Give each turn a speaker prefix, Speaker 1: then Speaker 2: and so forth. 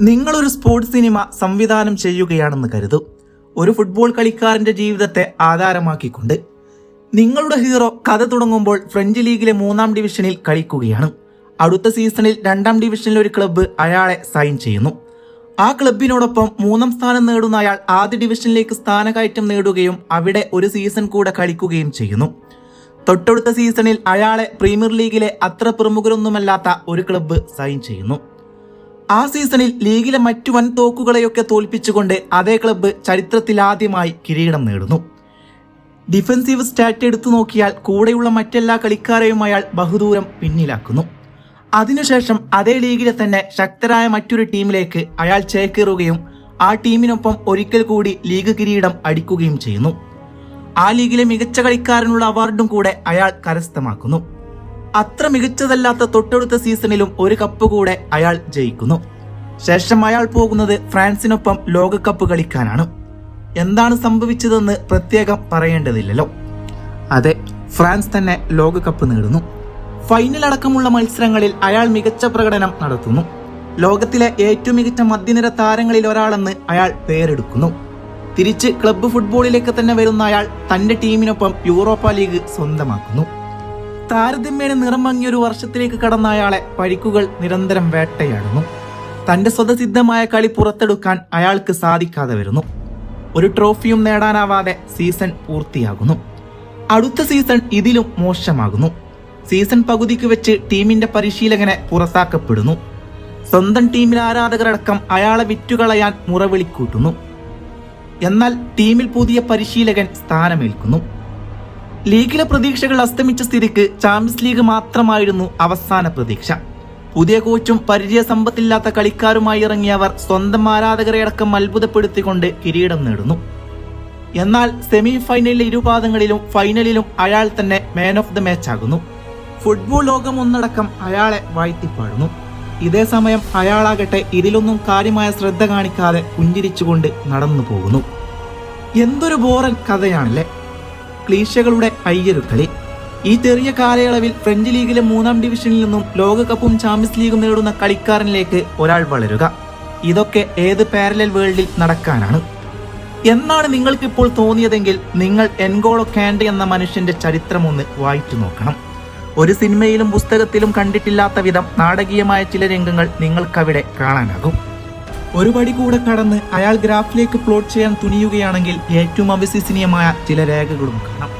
Speaker 1: നിങ്ങളൊരു sports cinema സംവിധാനം ചെയ്യുകയാണെന്ന് കരുതും. ഒരു ഫുട്ബോൾ കളിക്കാരന്റെ ജീവിതത്തെ ആധാരമാക്കിക്കൊണ്ട് നിങ്ങളുടെ ഹീറോ കഥ തുടങ്ങുമ്പോൾ ഫ്രഞ്ച് ലീഗിലെ മൂന്നാം ഡിവിഷനിൽ കളിക്കുകയാണ്. അടുത്ത സീസണിൽ രണ്ടാം ഡിവിഷനിൽ ഒരു ക്ലബ്ബ് അയാളെ സൈൻ ചെയ്യുന്നു. ആ ക്ലബിനോടൊപ്പം മൂന്നാം സ്ഥാനം നേടുന്ന അയാൾ ആദ്യ ഡിവിഷനിലേക്ക് സ്ഥാനകയറ്റം നേടുകയും അവിടെ ഒരു സീസൺ കൂടെ കളിക്കുകയും ചെയ്യുന്നു. തൊട്ടടുത്ത സീസണിൽ അയാളെ പ്രീമിയർ ലീഗിലെ അത്ര പ്രമുഖരൊന്നുമല്ലാത്ത ഒരു ക്ലബ്ബ് സൈൻ ചെയ്യുന്നു. ആ സീസണിൽ ലീഗിലെ മറ്റു വൻ തോക്കുകളെയൊക്കെ തോൽപ്പിച്ചുകൊണ്ട് അതേ ക്ലബ്ബ് ചരിത്രത്തിലാദ്യമായി കിരീടം നേടുന്നു. ഡിഫൻസീവ് സ്റ്റാറ്റ് എടുത്തു നോക്കിയാൽ കൂടെയുള്ള മറ്റെല്ലാ കളിക്കാരെയും അയാൾ ബഹുദൂരം പിന്നിലാക്കുന്നു. അതിനുശേഷം അതേ ലീഗിലെ തന്നെ ശക്തരായ മറ്റൊരു ടീമിലേക്ക് അയാൾ ചേക്കേറുകയും ആ ടീമിനൊപ്പം ഒരിക്കൽ കൂടി ലീഗ് കിരീടം അടിക്കുകയും ചെയ്യുന്നു. ആ ലീഗിലെ മികച്ച കളിക്കാരനുള്ള അവാർഡും കൂടെ അയാൾ കരസ്ഥമാക്കുന്നു. അത്ര മികച്ചതല്ലാത്ത തൊട്ടടുത്ത സീസണിലും ഒരു കപ്പ് കൂടെ അയാൾ ജയിക്കുന്നു. ശേഷം അയാൾ പോകുന്നത് ഫ്രാൻസിനൊപ്പം ലോകകപ്പ് കളിക്കാനാണ്. എന്താണ് സംഭവിച്ചതെന്ന് പ്രത്യേകം പറയേണ്ടതില്ലല്ലോ. അതെ ഫ്രാൻസ് തന്നെ ലോകകപ്പ് നേടുന്നു. ഫൈനൽ അടക്കമുള്ള മത്സരങ്ങളിൽ അയാൾ മികച്ച പ്രകടനം നടത്തുന്നു. ലോകത്തിലെ ഏറ്റവും മികച്ച മധ്യനിര താരങ്ങളിൽ ഒരാളെന്ന് അയാൾ പേരെടുക്കുന്നു. തിരിച്ച് ക്ലബ്ബ് ഫുട്ബോളിലേക്ക് തന്നെ വരുന്ന അയാൾ തന്റെ ടീമിനൊപ്പം യൂറോപ്പ ലീഗ് സ്വന്തമാക്കുന്നു. താരതമ്യേന നിറം മങ്ങിയ ഒരു വർഷത്തിലേക്ക് കടന്ന അയാളെ പരിക്കുകൾ നിരന്തരം വേട്ടയാടുന്നു. തന്റെ സ്വതസിദ്ധമായ കളി പുറത്തെടുക്കാൻ അയാൾക്ക് സാധിക്കാതെ വരുന്നു. ഒരു ട്രോഫിയും നേടാനാവാതെ സീസൺ പൂർത്തിയാകുന്നു. അടുത്ത സീസൺ ഇതിലും മോശമാകുന്നു. സീസൺ പകുതിക്ക് വെച്ച് ടീമിന്റെ പരിശീലകനെ പുറത്താക്കപ്പെടുന്നു. സ്വന്തം ടീമിൽ ആരാധകരടക്കം അയാളെ വിറ്റുകളയാൻ മുറവിളിക്കൂട്ടുന്നു. എന്നാൽ ടീമിൽ പുതിയ പരിശീലകൻ സ്ഥാനമേൽക്കുന്നു. ലീഗിലെ പ്രതീക്ഷകൾ അസ്തമിച്ച സ്ഥിതിക്ക് ചാമ്പ്യൻസ് ലീഗ് മാത്രമായിരുന്നു അവസാന പ്രതീക്ഷ. പുതിയ കോച്ചും പരിചയ സമ്പത്തില്ലാത്ത കളിക്കാരുമായി ഇറങ്ങിയവർ സ്വന്തം ആരാധകരെ അടക്കം അത്ഭുതപ്പെടുത്തിക്കൊണ്ട് കിരീടം നേടുന്നു. എന്നാൽ സെമി ഫൈനലിലെ ഇരുപാദങ്ങളിലും ഫൈനലിലും അയാൾ തന്നെ മാൻ ഓഫ് ദ മാച്ച് ആകുന്നു. ഫുട്ബോൾ ലോകം ഒന്നടക്കം അയാളെ വാഴ്ത്തിപ്പാടുന്നു. ഇതേ സമയം അയാളാകട്ടെ ഇതിലൊന്നും കാര്യമായ ശ്രദ്ധ കാണിക്കാതെ പുഞ്ചിരിച്ചുകൊണ്ട് നടന്നു പോകുന്നു എന്തൊരു ബോറൻ കഥയാണല്ലേ? ക്ലീശകളുടെ അയ്യരുക്കളി. ഈ ചെറിയ കാലയളവിൽ ഫ്രഞ്ച് ലീഗിലെ മൂന്നാം ഡിവിഷനിൽ നിന്നും ലോകകപ്പും ചാമ്പ്യൻസ് ലീഗും നേടുന്ന കളിക്കാരനിലേക്ക് ഒരാൾ വളരുക. ഇതൊക്കെ ഏത് പാരലൽ വേൾഡിൽ നടക്കാനാണ്. എന്നാണ് നിങ്ങൾക്കിപ്പോൾ തോന്നിയതെങ്കിൽ നിങ്ങൾ എൻഗോളോ കാൻഡ് എന്ന മനുഷ്യന്റെ ചരിത്രം ഒന്ന് വായിച്ചു നോക്കണം. ഒരു സിനിമയിലും പുസ്തകത്തിലും കണ്ടിട്ടില്ലാത്ത വിധം നാടകീയമായ ചില രംഗങ്ങൾ നിങ്ങൾക്കവിടെ കാണാനാകും. ഒരു പടി കൂടെ കടന്ന് അയാൾ ഗ്രാഫിലേക്ക് പ്ലോട്ട് ചെയ്യാൻ തുനിയുകയാണെങ്കിൽ ഏറ്റവും അവിശ്വസനീയമായ ചില രേഖകളും കാണാം.